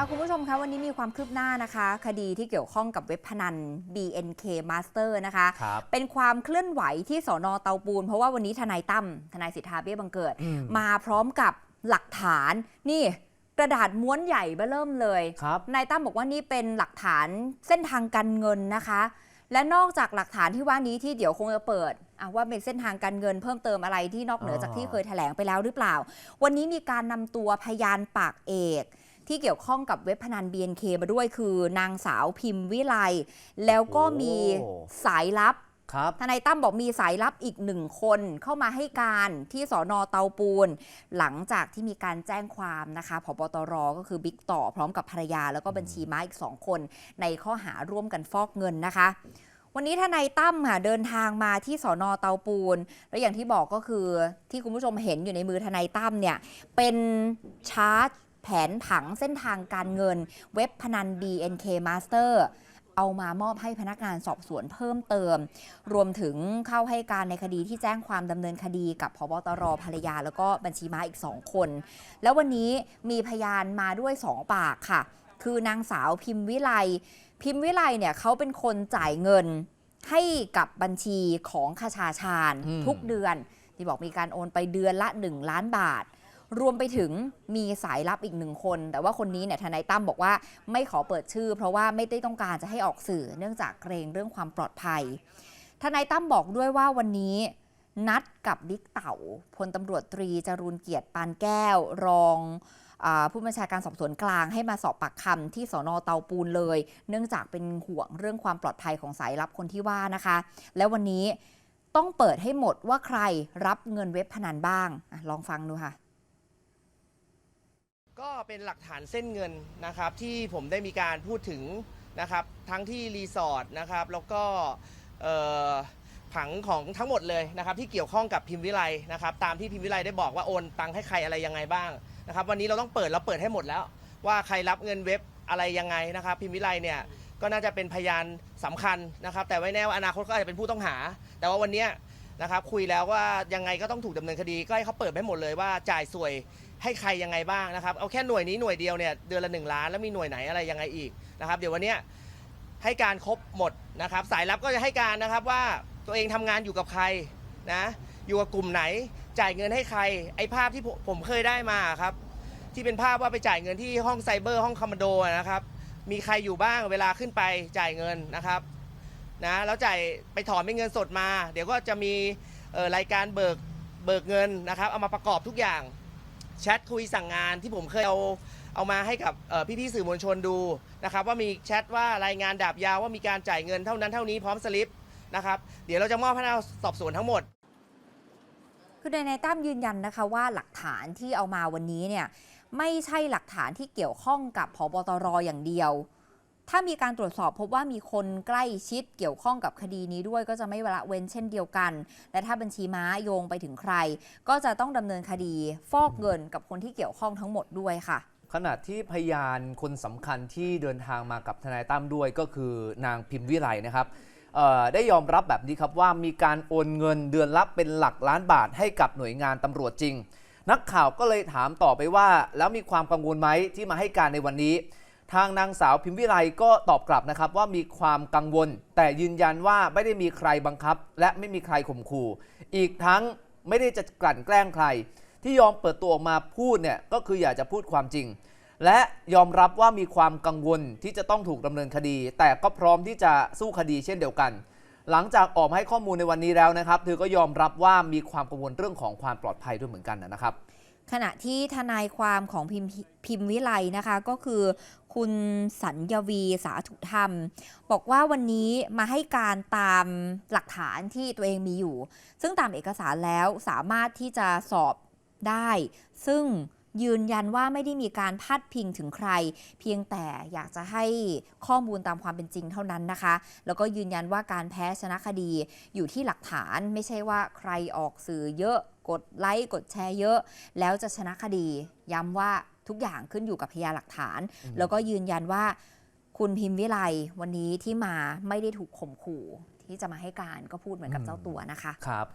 ค่ะคุณผู้ชมคะวันนี้มีความคืบหน้านะคะ คดีที่เกี่ยวข้องกับเว็บพนัน BNK Master นะคะครับเป็นความเคลื่อนไหวที่สอนอเตาปูน เพราะว่าวันนี้ทนายตั้มทนายสิทธาเบี้ยบังเกิดอืมมาพร้อมกับหลักฐานนี่กระดาษม้วนใหญ่เบ้อเริ่มเลยครับนายตั้มบอกว่านี่เป็นหลักฐานเส้นทางการเงินนะคะ และนอกจากหลักฐานที่ว่านี้ที่เดี๋ยวคงจะเปิดอะว่าเป็นเส้นทางการเงินเพิ่มเติมอะไรที่นอกเหนือจากที่เคยแถลงไปแล้วหรือเปล่า วันนี้มีการนำตัวพยานปากเอก ที่เกี่ยวข้องกับเว็บพนัน BNK มาด้วยคือนางสาวพิมพ์วิไลแล้วก็มีโอ้สายลับครับทนายตั้มบอกมีสายลับอีกหนึ่งคนเข้ามาให้การที่สอนอเตาปูน หลังจากที่มีการแจ้งความนะคะพบตรก็คือบิ๊กต่อพร้อมกับภรรยา แล้วก็บัญชีม้าอีกสองคน ในข้อหาร่วมกันฟอกเงินนะคะ วันนี้ทนายตั้มค่ะเดินทางมาที่สอนอเตาปูน แล้วอย่างที่บอกก็คือที่คุณผู้ชมเห็นอยู่ในมือทนายตั้มเนี่ยเป็นชาร์ตแผนผังเส้นทางการเงิน เว็บพนัน BNK Master เอามามอบให้พนักงานสอบสวนเพิ่มเติม รวมถึงเข้าให้การในคดีที่แจ้งความดำเนินคดีกับพบตรภรรยา แล้วก็บัญชีม้าอีก2คน แล้ววันนี้มีพยานมาด้วย2ปากค่ะ คือนางสาวพิมพ์วิไล พิมพ์วิไลเนี่ยเขาเป็นคนจ่ายเงินให้กับบัญชีของคชาชาญอืมทุกเดือน ที่บอกมีการโอนไปเดือนละ 1 ล้านบาท รวมไปถึงมีสายลับอีกหนึ่งคน แต่ว่าคนนี้เนี่ยทนายตั้มบอกว่าไม่ขอเปิดชื่อ เพราะว่าไม่ได้ต้องการจะให้ออกสื่อ เนื่องจากเกรงเรื่องความปลอดภัย ทนายตั้มบอกด้วยว่าวันนี้นัดกับบิ๊กเต่าพลตำรวจตรีจรูนเกียรติปานแก้วรองผู้บัญชาการสอบสวนกลางให้มาสอบปากคำที่สอนอเตาปูนเลย เนื่องจากเป็นห่วงเรื่องความปลอดภัยของสายลับคนที่ว่านะคะ แล้ววันนี้ต้องเปิดให้หมดว่าใครรับเงินเว็บพนันบ้างอลองฟังดูค่ะ ก็เป็นหลักฐานเส้นเงินนะครับที่ผมได้มีการพูดถึงนะครับทั้งที่รีสอร์ทนะครับแล้วก็ผังของทั้งหมดเลยนะครับที่เกี่ยวข้องกับพิมพ์วิไลนะครับตามที่พิมพ์วิไลได้บอกว่าโอนตังค์ให้ใครอะไรยังไงบ้างนะครับวันนี้เราต้องเปิดเราเปิดให้หมดแล้ว ว่าใครรับเงินเว็บอะไรยังไงนะครับพิมพ์วิไลเนี่ยก็น่าจะเป็นพยานสำคัญนะครับ แต่ไม่แน่ว่าอนาคตก็อาจจะเป็นผู้ต้องหา แต่ว่าวันนี้นะครับคุยแล้วว่ายังไงก็ต้องถูกดำเนินคดีก็ให้เขาเปิดให้หมดเลยว่าจ่ายสวย ให้ใครยังไงบ้างนะครับ เอาแค่หน่วยนี้หน่วยเดียวเนี่ยเดือนละ 1 ล้านแล้วมีหน่วยไหนอะไรยังไงอีกนะครับ เดี๋ยววันเนี้ยให้การครบหมดนะครับ สายลับก็จะให้การนะครับว่าตัวเองทำงานอยู่กับใครนะอยู่กับกลุ่มไหนจ่ายเงินให้ใคร ไอ้ภาพที่ผมเคยได้มาครับ ที่เป็นภาพว่าไปจ่ายเงินที่ห้องไซเบอร์ห้องคอมมานโดนะครับ มีใครอยู่บ้างเวลาขึ้นไปจ่ายเงินนะครับนะแล้วจ่ายไปถอนเป็นเงินสดมา เดี๋ยวก็จะมีรายการเบิกเบิกเงินนะครับ เอามาประกอบทุกอย่าง แชทคุยสั่งงานที่ผมเคยเอาเอามาให้กับพี่ๆสื่อมวลชนดูนะครับว่ามีแชทว่ารายงานดาบยาวว่ามีการจ่ายเงินเท่านั้นเท่านี้พร้อมสลิปนะครับเดี๋ยวเราจะมอบให้เราสอบสวนทั้งหมด คือในายตั้มยืนยันนะคะว่าหลักฐานที่เอามาวันนี้เนี่ยไม่ใช่หลักฐานที่เกี่ยวข้องกับพบตรอย่างเดียว ถ้ามีการตรวจสอบพบว่ามีคนใกล้ชิดเกี่ยวข้องกับคดีนี้ด้วยก็จะไม่ละเว้นเช่นเดียวกัน และถ้าบัญชีม้าโยงไปถึงใคร ก็จะต้องดำเนินคดี ฟอกเงินกับคนที่เกี่ยวข้องทั้งหมดด้วยค่ะขณะที่พยานคนสำคัญที่เดินทางมากับทนายตั้มด้วยก็คือนางพิมพ์วิไลนะครับได้ยอมรับแบบนี้ครับว่ามีการโอนเงินเดือนละเป็นหลักล้านบาทให้กับหน่วยงานตำรวจจริง นักข่าวก็เลยถามต่อไปว่า แล้วมีความกังวลไหมที่มาให้การในวันนี้ ทางนางสาวพิมพ์วิไลก็ตอบกลับนะครับว่ามีความกังวล แต่ยืนยันว่าไม่ได้มีใครบังคับ และไม่มีใครข่มขู่อีกทั้งไม่ได้จะกลั่นแกล้งใคร ที่ยอมเปิดตัวออกมาพูดเนี่ยก็คืออยากจะพูดความจริง และยอมรับว่ามีความกังวลที่จะต้องถูกดำเนินคดี แต่ก็พร้อมที่จะสู้คดีเช่นเดียวกัน หลังจากออกมาให้ข้อมูลในวันนี้แล้วนะครับเธอก็ยอมรับว่ามีความกังวลเรื่องของความปลอดภัยด้วยเหมือนกันนะครับ ขณะที่ทนายความของพิมพิมวิไลนะคะ ก็คือคุณสัญญวีสาธุธรรม บอกว่าวันนี้มาให้การตามหลักฐานที่ตัวเองมีอยู่ ซึ่งตามเอกสารแล้วสามารถที่จะสอบได้ ซึ่ง ยืนยันว่าไม่ได้มีการพาดพิงถึงใคร เพียงแต่อยากจะให้ข้อมูลตามความเป็นจริงเท่านั้นนะคะ แล้วก็ยืนยันว่าการแพ้ชนะคดีอยู่ที่หลักฐานไม่ใช่ว่าใครออกสื่อเยอะกดไลค์กดแชร์เยอะ แล้วจะชนะคดี ย้ำว่าทุกอย่างขึ้นอยู่กับพยานหลักฐานอืมแล้วก็ยืนยันว่าคุณพิมพ์วิไลวันนี้ที่มาไม่ได้ถูกข่มขู่ ที่จะมาให้การก็พูดเหมือนกับเจ้าตัวนะคะ ครับ